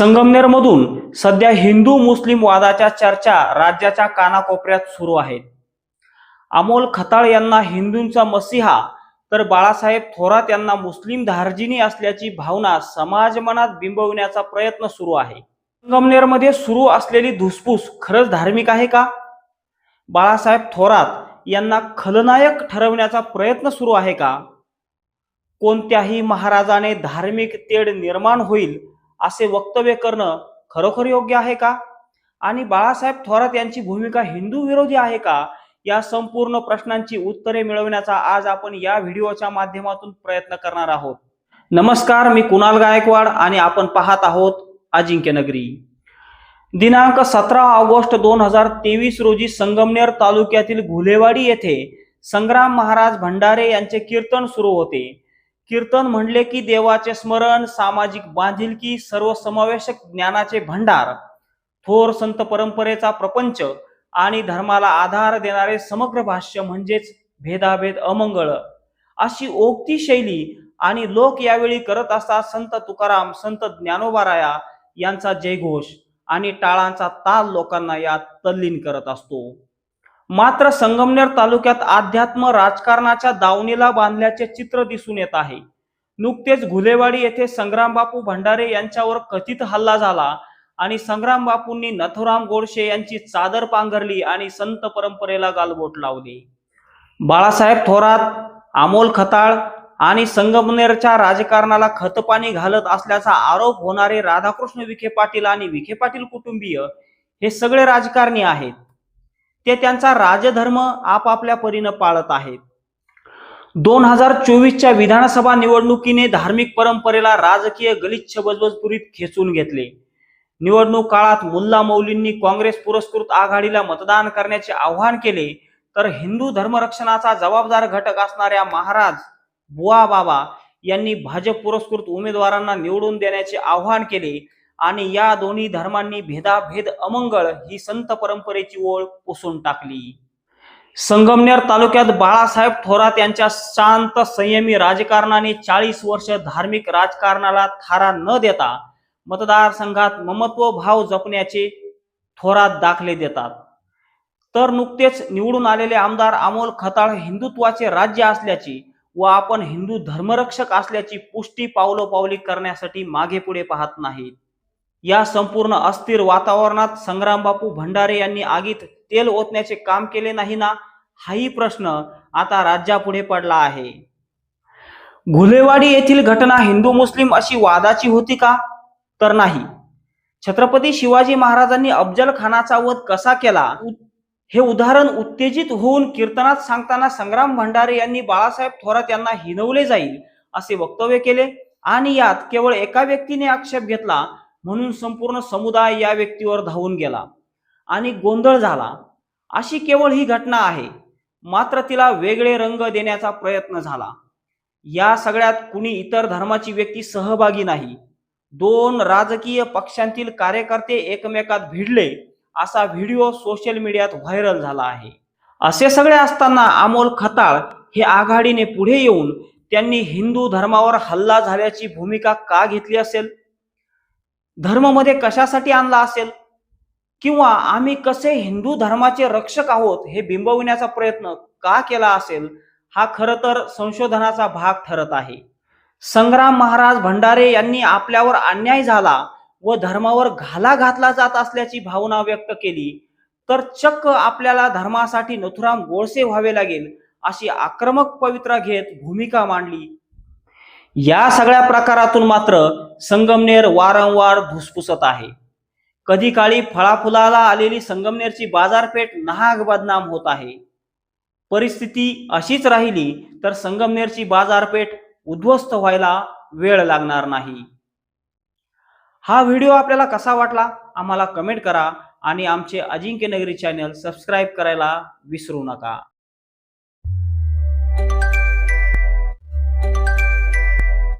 संगमनेरमधून सध्या हिंदू मुस्लिम वादाच्या चर्चा राज्याच्या कानाकोपऱ्यात सुरू आहेत अमोल खताळ यांना हिंदूंचा मसीहा तर बाळासाहेब थोरात यांना मुस्लिम धार्जिनी असल्याची भावना समाज मनात बिंबवण्याचा प्रयत्न सुरू आहे. संगमनेरमध्ये सुरू असलेली धुसफूस खरंच धार्मिक आहे का? बाळासाहेब थोरात यांना खलनायक ठरवण्याचा प्रयत्न सुरू आहे का? कोणत्याही महाराजाने धार्मिक तेढ निर्माण होईल असे वक्तव्य करणं खरोखर योग्य आहे का? आणि बाळासाहेब थोरात यांची भूमिका हिंदू विरोधी आहे का? या संपूर्ण प्रश्नांची उत्तरे मिळवण्याचा आज आपण या व्हिडिओच्या माध्यमातून प्रयत्न करणार आहोत. नमस्कार मी कुणाल गायकवाड आणि आपण पाहत आहोत अजिंक्य नगरी. दिनांक सतरा ऑगस्ट दोन हजार तेवीस रोजी संगमनेर तालुक्यातील घुलेवाडी येथे संग्राम महाराज भंडारे यांचे कीर्तन सुरू होते. कीर्तन म्हणले की देवाचे स्मरण सामाजिक बांधिलकी सर्वसमावेशक ज्ञानाचे भंडार. थोर संत परंपरेचा प्रपंच आणि धर्माला आधार देणारे समग्र भाष्य म्हणजेच भेदाभेद अमंगळ. अशी ओक्ती शैली आणि लोक यावेळी करत असतात संत तुकाराम संत ज्ञानोबाराया यांचा जयघोष आणि टाळांचा ताल लोकांना यात तल्लीन करत असतो. मात्र संगमनेर तालुक्यात अध्यात्म राजकारणाच्या दावणीला बांधल्याचे चित्र दिसून येत आहे. नुकतेच घुलेवाडी येथे संग्रामबापू भंडारे यांच्यावर कथित हल्ला झाला आणि संग्रामबापूंनी नथुराम गोडसे यांची चादर पांघरली आणि संत परंपरेला गालबोट लावली. बाळासाहेब थोरात अमोल खताळ आणि संगमनेरच्या राजकारणाला खतपाणी घालत असल्याचा आरोप होणारे राधाकृष्ण विखे पाटील आणि विखे पाटील कुटुंबीय हे सगळे राजकारणी आहेत. ते त्यांचा राजधर्म आपापल्या परीनं पाळत आहेत. दोन हजार चोवीसच्या विधानसभा निवडणुकीने धार्मिक परंपरेला राजकीय गलिच्छ बजबजपुरीत खेचून घेतले. निवडणूक काळात मुल्ला मौलींनी काँग्रेस पुरस्कृत आघाडीला मतदान करण्याचे आवाहन केले तर हिंदू धर्मरक्षणाचा जबाबदार घटक असणाऱ्या महाराज बुवा बाबा यांनी भाजप पुरस्कृत उमेदवारांना निवडून देण्याचे आवाहन केले आणि या दोन्ही धर्मांनी भेदाभेद अमंगळ ही संत परंपरेची ओळ पुसून टाकली. संगमनेर तालुक्यात बाळासाहेब थोरात यांच्या शांत संयमी राजकारणाने चाळीस वर्ष धार्मिक राजकारणाला थारा न देता मतदारसंघात ममत्व भाव जपण्याचे थोरात दाखले देतात. तर नुकतेच निवडून आलेले आमदार अमोल खताळ हिंदुत्वाचे राज्य असल्याची व आपण हिंदू धर्मरक्षक असल्याची पुष्टी पावलोपावली करण्यासाठी मागे पुढे पाहत नाहीत. या संपूर्ण अस्थिर वातावरणात संग्रामबापू भंडारे यांनी आगीत तेल ओतण्याचे काम केले नाही ना? हाही प्रश्न आता राज्यापुढे पडला आहे. घुलेवाडी येथील घटना हिंदू मुस्लिम अशी वादाची होती का? तर नाही. छत्रपती शिवाजी महाराजांनी अफजल खानाचा वध कसा केला? हे उदाहरण उत्तेजित होऊन कीर्तनात सांगताना संग्राम भंडारे यांनी बाळासाहेब थोरात यांना हिनवले जाईल असे वक्तव्य केले आणि यात केवळ एका व्यक्तीने आक्षेप घेतला म्हणून संपूर्ण समुदाय या व्यक्तीवर धावून गेला आणि गोंधळ झाला. अशी केवळ ही घटना आहे. मात्र तिला वेगळे रंग देण्याचा प्रयत्न झाला. या सगळ्यात कुणी इतर धर्माची व्यक्ती सहभागी नाही. दोन राजकीय पक्षांतील कार्यकर्ते एकमेकात भिडले असा व्हिडिओ सोशल मीडियात व्हायरल झाला आहे. असे सगळे असताना अमोल खताळ हे आघाडीने पुढे येऊन त्यांनी हिंदू धर्मावर हल्ला झाल्याची भूमिका का घेतली असेल? धर्ममध्ये कशासाठी आणला असेल? किंवा आम्ही कसे हिंदू धर्माचे रक्षक आहोत हे बिंबविण्याचा प्रयत्न का केला असेल? हा खरं तर संशोधनाचा भाग ठरत आहे. संग्राम महाराज भंडारे यांनी आपल्यावर अन्याय झाला व धर्मावर घाला घातला जात असल्याची भावना व्यक्त केली तर चक्क आपल्याला धर्मासाठी नथुराम गोडसे व्हावे लागेल अशी आक्रमक पवित्रा घेत भूमिका मांडली. या सगळ्या प्रकारातून मात्र संगमनेर वारंवार धुसफुसत आहे. कधी काळी फळाफुलाला आलेली संगमनेरची बाजारपेठ नाहक बदनाम होत आहे. परिस्थिती अशीच राहिली तर संगमनेरची बाजारपेठ उद्ध्वस्त व्हायला वेळ लागणार नाही. हा व्हिडिओ आपल्याला कसा वाटला? आम्हाला कमेंट करा आणि आमचे अजिंक्य नगरी चॅनल सबस्क्राईब करायला विसरू नका.